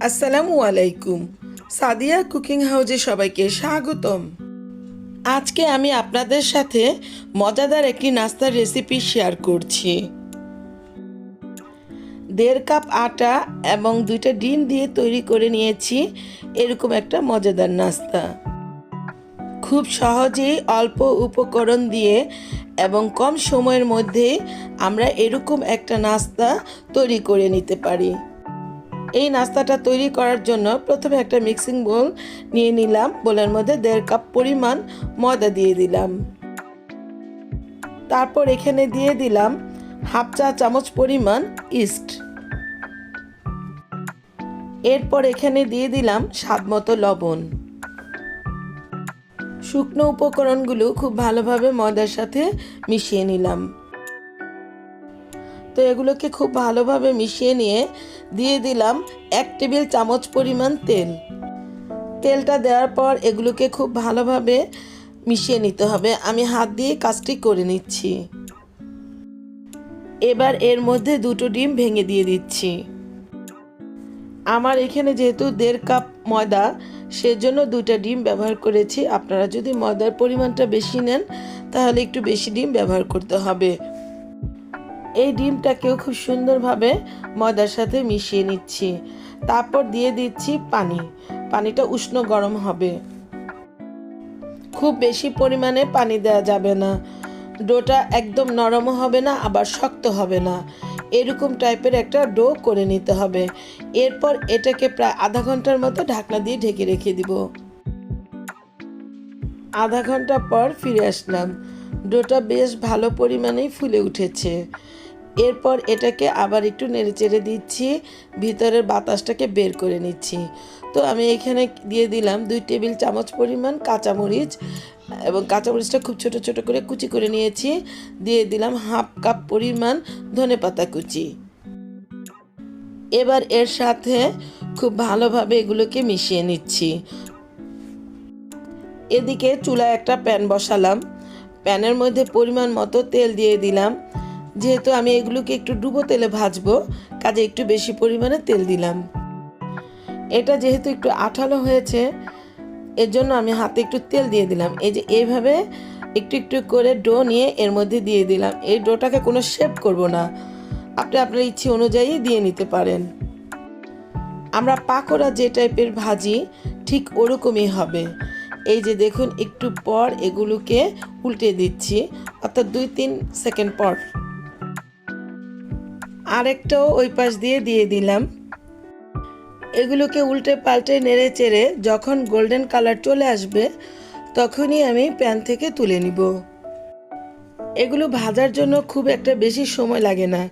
আসসালামু আলাইকুম। সাদিয়া কুকিং হাউজে সবাইকে স্বাগতম। আজকে আমি আপনাদের সাথে মজাদার একটি নাস্তার রেসিপি শেয়ার করছি। দেড় কাপ আটা এবং দুইটা ডিম দিয়ে তৈরি করে নিয়েছি। এরকম একটা মজাদার নাস্তা। খুব সহজেই অল্প উপকরণ দিয়ে এবং কম সময়ের মধ্যে আমরা এরকম একটা নাস্তা তৈরি করে নিতে পারি। এই নাস্তাটা তৈরি করার জন্য প্রথমে একটা মিক্সিং বোল নিয়ে নিলাম। বোলের মধ্যে দেড় কাপ পরিমাণ ময়দা দিয়ে দিলাম। তারপর এখানে দিয়ে দিলাম হাফ চা চামচ পরিমাণ ইস্ট। এরপর এখানে দিয়ে দিলাম স্বাদ মতো লবণ। শুকনো উপকরণগুলো খুব ভালোভাবে ময়দার সাথে মিশিয়ে নিলাম। তো এগুলোকে খুব ভালোভাবে মিশিয়ে নিয়ে দিয়ে দিলাম এক টেবিল চামচ পরিমাণ তেল। তেলটা দেওয়ার পর এগুলোকে খুব ভালোভাবে মিশিয়ে নিতে হবে। আমি হাত দিয়ে কাজটি করে নিচ্ছি। এবার এর মধ্যে দুটো ডিম ভেঙে দিয়ে দিচ্ছি। আমার এখানে যেহেতু দেড় কাপ ময়দা, সেজন্য দুইটা ডিম ব্যবহার করেছি। আপনারা যদি ময়দার পরিমাণটা বেশি নেন, তাহলে একটু বেশি ডিম ব্যবহার করতে হবে। এই ডিমটাকেও খুব সুন্দরভাবে ময়দার সাথে মিশিয়ে নিচ্ছি। তারপর দিয়ে দিচ্ছি পানি। পানিটা উষ্ণ গরম হবে। খুব বেশি পরিমাণে পানি দেওয়া যাবে না। ডোটা একদম নরমও হবে না, আবার শক্ত হবে না। এরকম টাইপের একটা ডো করে নিতে হবে। এরপর এটাকে প্রায় আধা ঘণ্টার মতো ঢাকনা দিয়ে ঢেকে রেখে দিব। আধা ঘণ্টা পর ফিরে আসলাম। ডোটা বেশ ভালো পরিমাণেই ফুলে উঠেছে। এরপর এটাকে আবার একটু নেড়ে চেড়ে দিচ্ছি, ভিতরের বাতাসটাকে বের করে নিচ্ছি। তো আমি এখানে দিয়ে দিলাম দুই টেবিল চামচ পরিমাণ কাঁচামরিচ এবং কাঁচামরিচটা খুব ছোট ছোট করে কুচি করে নিয়েছি। দিয়ে দিলাম হাফ কাপ পরিমাণ ধনে পাতা কুচি। এবার এর সাথে খুব ভালোভাবে এগুলোকে মিশিয়ে নিচ্ছি। এদিকে চুলায় একটা প্যান বসালাম। প্যানের মধ্যে পরিমাণ মতো তেল দিয়ে দিলাম। যেহেতু আমি এগুলোকে একটু ডুবো তেলে ভাজবো, কাজে একটু বেশি পরিমাণে তেল দিলাম। এটা যেহেতু একটু আঠালো হয়েছে, এর জন্য আমি হাতে একটু তেল দিয়ে দিলাম। এই যে এইভাবে একটু একটু করে ডো নিয়ে এর মধ্যে দিয়ে দিলাম। এই ডোটাকে কোনো শেপ করব না। আপনি আপনার ইচ্ছে অনুযায়ী দিয়ে নিতে পারেন। আমরা পাকোড়া যে টাইপের ভাজি, ঠিক ওরকমই হবে। এই যে দেখুন, একটু পর এগুলোকে উল্টে দিচ্ছি, অর্থাৎ দুই তিন সেকেন্ড পর। আরেকটাও ওই পাশ দিয়ে দিয়ে দিলাম। এগুলোকে উল্টে পাল্টে নেড়ে চেড়ে যখন গোল্ডেন কালার চলে আসবে, তখনই আমি প্যান থেকে তুলে নিব। এগুলো ভাজার জন্য খুব একটা বেশি সময় লাগে না।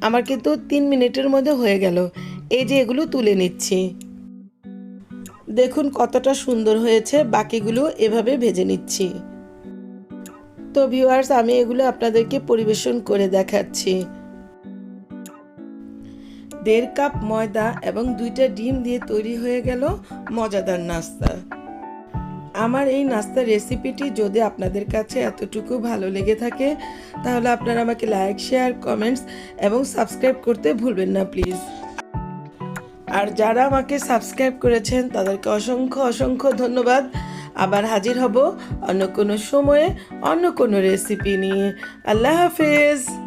আমার কিন্তু তিন মিনিটের মধ্যে হয়ে গেল। এই যে এগুলো তুলে নিচ্ছি। দেখুন কতটা সুন্দর হয়েছে, বাকিগুলো এভাবে ভেজে নিচ্ছি। তো ভিউয়ার্স আমি এগুলো আপনাদেরকে পরিবেশন করে দেখাচ্ছি। দেড় কাপ ময়দা এবং দুইটা ডিম দিয়ে তৈরি হয়ে গেল মজাদার নাস্তা। আমার এই নাস্তার রেসিপিটি যদি আপনাদের কাছে এতটুকু ভালো লেগে থাকে, তাহলে আপনারা আমাকে লাইক, শেয়ার, কমেন্টস এবং সাবস্ক্রাইব করতে ভুলবেন না, প্লিজ। আর যারা আমাকে সাবস্ক্রাইব করেছেন, তাদেরকে অসংখ্য অসংখ্য ধন্যবাদ। আবার হাজির হব অন্য কোনো সময়ে, অন্য কোনো রেসিপি নিয়ে। আল্লাহ হাফেজ।